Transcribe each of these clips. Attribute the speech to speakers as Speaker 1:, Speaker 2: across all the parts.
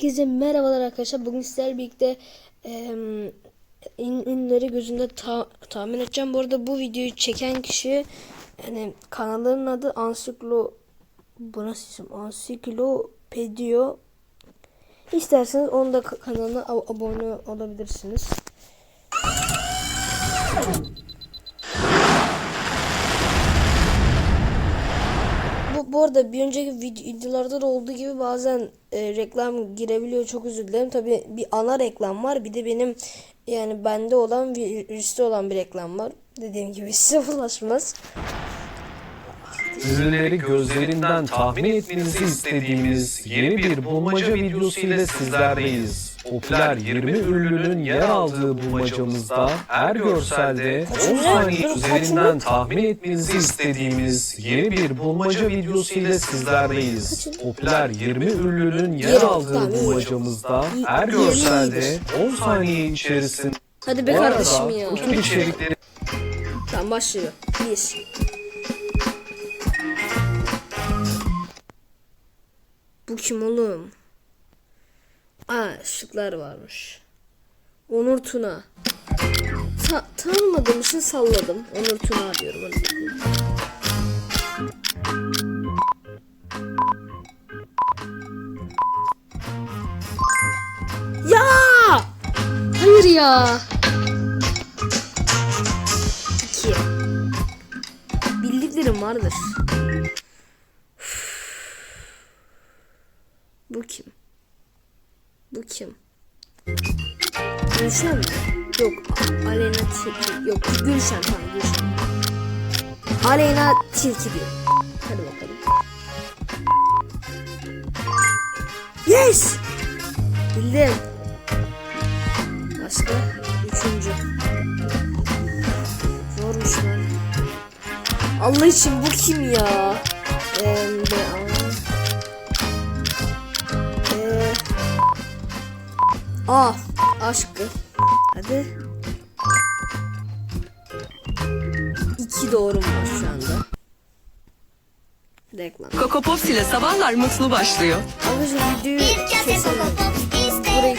Speaker 1: Herkese merhabalar arkadaşlar. Bugün sizlerle birlikte eee, ün- ünlüleri gözünde ta- tahmin edeceğim. Bu arada bu videoyu çeken kişi yani kanalının adı Ansiklo bu nasıl isim? Ansiklopedio. İsterseniz onun da ka- kanalına ab- abone olabilirsiniz. Bu, arada bir önceki vid- videolarda da olduğu gibi bazen e, reklam girebiliyor. Çok özür dilerim. Tabii bir ana reklam var. Bir de benim yani bende olan virüste olan bir reklam var. Dediğim gibi size ulaşmaz.
Speaker 2: Ürünleri gözlerinden tahmin etmenizi istediğimiz yeni bir bulmaca videosu ile sizlerleyiz. Popüler 20 ünlünün yer aldığı bulmacamızda her görselde 10 saniye üzerinden tahmin etmenizi istediğimiz yeni bir bulmaca videosu ile sizlerleyiz. Popüler 20 ünlünün yer aldığı bulmacamızda her görselde 10 saniye içerisinde
Speaker 1: Hadi be kardeşim ya.
Speaker 2: içerikleri
Speaker 1: Tamam başlıyor. Bir. Bu kim oğlum? Aa şıklar varmış. Onur Tuna. Ta tanımadığım için salladım. Onur Tuna diyorum. Ya! Hayır ya. İki. Bildiklerim vardır. Bu kim? Bu kim? Gülşen mi? Yok. Aleyna Tilki. Yok. Gülşen tamam Gülşen. Aleyna Tilki diyor. Hadi bakalım. Yes! Bildim. Başka? Üçüncü. Zormuş lan. Allah için bu kim ya? Eee A aşkı. Hadi. İki doğrum var şu anda. Reklam.
Speaker 3: Coco Pops ile sabahlar mutlu başlıyor.
Speaker 1: Arkadaşlar videoyu
Speaker 4: Pops
Speaker 1: Burayı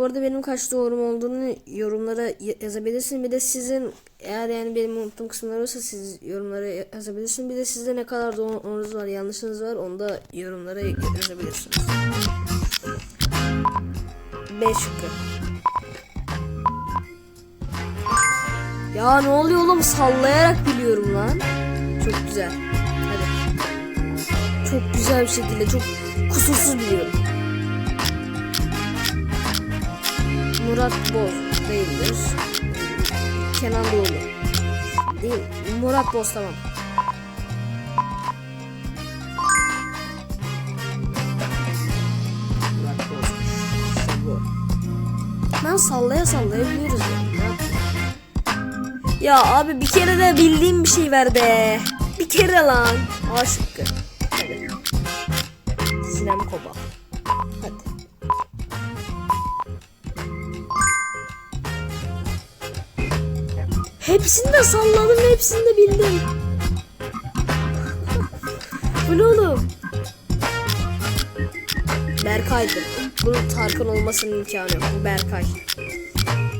Speaker 1: bu arada benim kaç doğrum olduğunu yorumlara yazabilirsiniz. Bir de sizin eğer yani benim unuttuğum kısımlar olursa siz yorumlara ya- yazabilirsiniz. Bir de sizde ne kadar doğrunuz var, yanlışınız var onu da yorumlara yazabilirsiniz. 5 şıkkı. Ya ne oluyor oğlum sallayarak biliyorum lan. Çok güzel. Hadi. Çok güzel bir şekilde çok kusursuz biliyorum. Murat Boz değildir. Kenan Doğulu. Değil. Murat Boz tamam. Murat Boz. Bu. Ben sallaya sallaya biliyoruz yapayım? Ya abi bir kere de bildiğim bir şey ver be. Bir kere lan. A şıkkı. Sinem Koba. Hepsini de salladım, hepsini de bildim. Bu ne oğlum? Berkay'dır. Bunun Tarkan olmasının imkanı yok. Bu Berkay.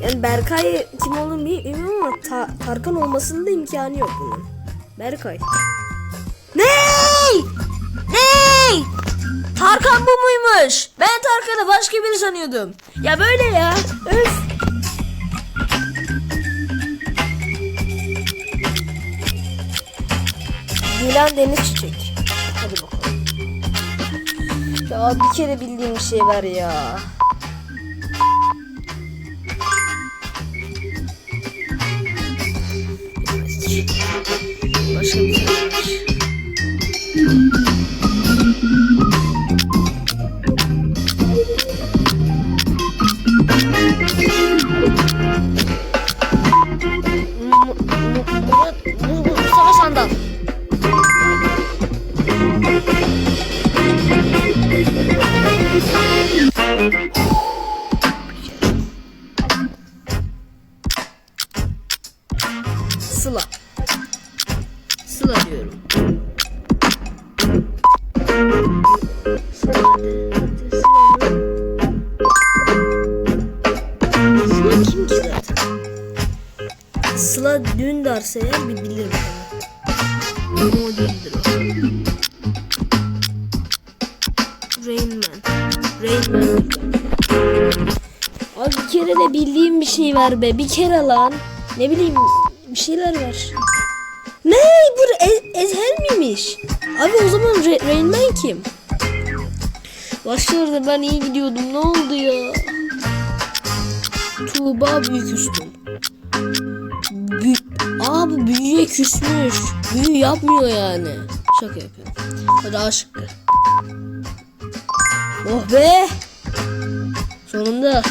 Speaker 1: Yani Berkay kim olduğunu bil- bilmiyorum ama Ta- Tarkan olmasının da imkanı yok bunun. Berkay. Ney? Ney? Tarkan bu muymuş? Ben Tarkan'ı başka biri sanıyordum. Ya böyle ya. Öf. Dilan Deniz Çiçek. Hadi bakalım. Ya bir kere bildiğim bir şey var ya. Başka Rain Man. Abi bir kere de bildiğim bir şey var be. Bir kere lan. Ne bileyim bir şeyler var. Ne? Bu Ez- Ezhel miymiş? Abi o zaman Ra- Rain kim? Başlarda ben iyi gidiyordum. Ne oldu ya? Tuğba büyük üstüm. Bü Aa bu büyüye küsmüş. Büyü yapmıyor yani. Şaka yapıyorum. Hadi aşık. Oh be. Sonunda.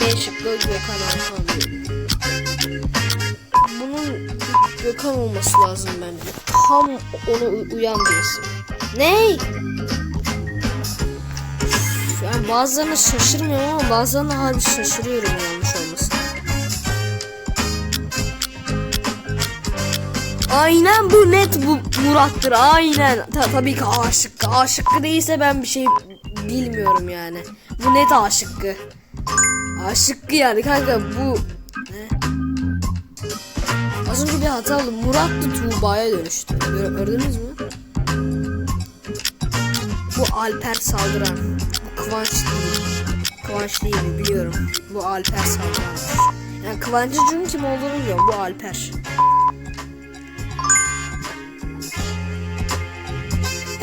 Speaker 1: B şıkkı Gökhan Alkan. Bunun Gökhan olması lazım bence. Tam ona uyan bir isim. Ney? Yani bazılarına şaşırmıyorum ama bazılarına harbi şaşırıyorum yanlış Aynen bu net bu Murat'tır aynen. Ta, tabii ki A şıkkı. A şıkkı değilse ben bir şey bilmiyorum yani. Bu net A şıkkı. A şıkkı yani kanka bu... Az önce bir hata oldu. Murat da Tuğba'ya dönüştü. Gör- Gördünüz mü? Bu Alper saldıran. Bu Kıvanç değil. Kıvanç değil biliyorum. Bu Alper saldıran. Yani Kıvancıcı'nın kim olduğunu biliyorum. Bu Alper.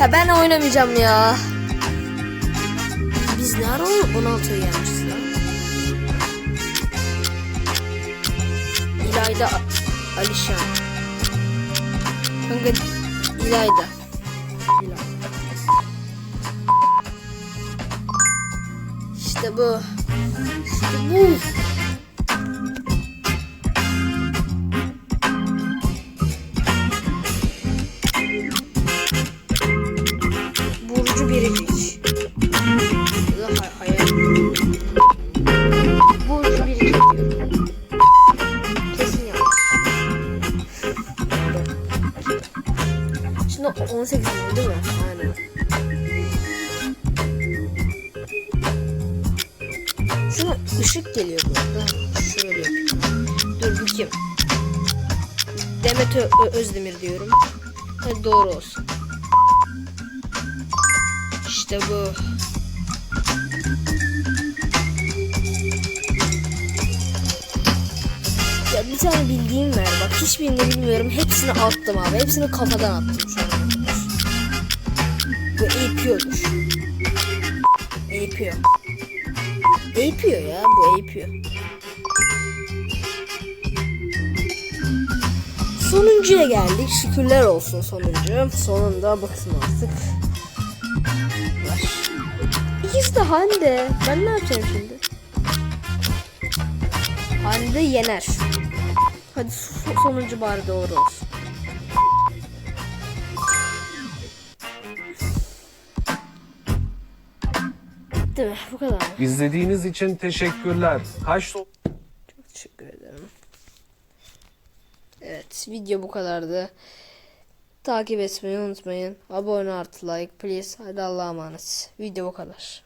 Speaker 1: Ya ben oynamayacağım ya. Biz ne ara 16'ya gelmişiz ya? İlayda Alişan. Kanka. İlayda. İşte bu. İşte bu. Şimdi 18 mi değil mi? Aynen. Şuna ışık geliyor bu arada. Şöyle. Dur bu kim? Demet Ö- Özdemir diyorum. Hadi doğru olsun. İşte bu. Ya bir tane bildiğim ver bak hiçbirini bilmiyorum hepsini attım abi hepsini kafadan attım şu APO'dur. APO. APO ya bu APO. Sonuncuya geldik şükürler olsun sonuncu. Sonunda bakın artık. Var. İkisi de Hande. Ben ne yapacağım şimdi? Hande yener. Hadi so- sonuncu bari doğru olsun. Bitti mi? Bu kadar mı?
Speaker 2: İzlediğiniz için teşekkürler. Kaç
Speaker 1: Çok teşekkür ederim. Evet video bu kadardı. Takip etmeyi unutmayın. Abone artı like please. Hadi Allah'a emanet. Video bu kadar.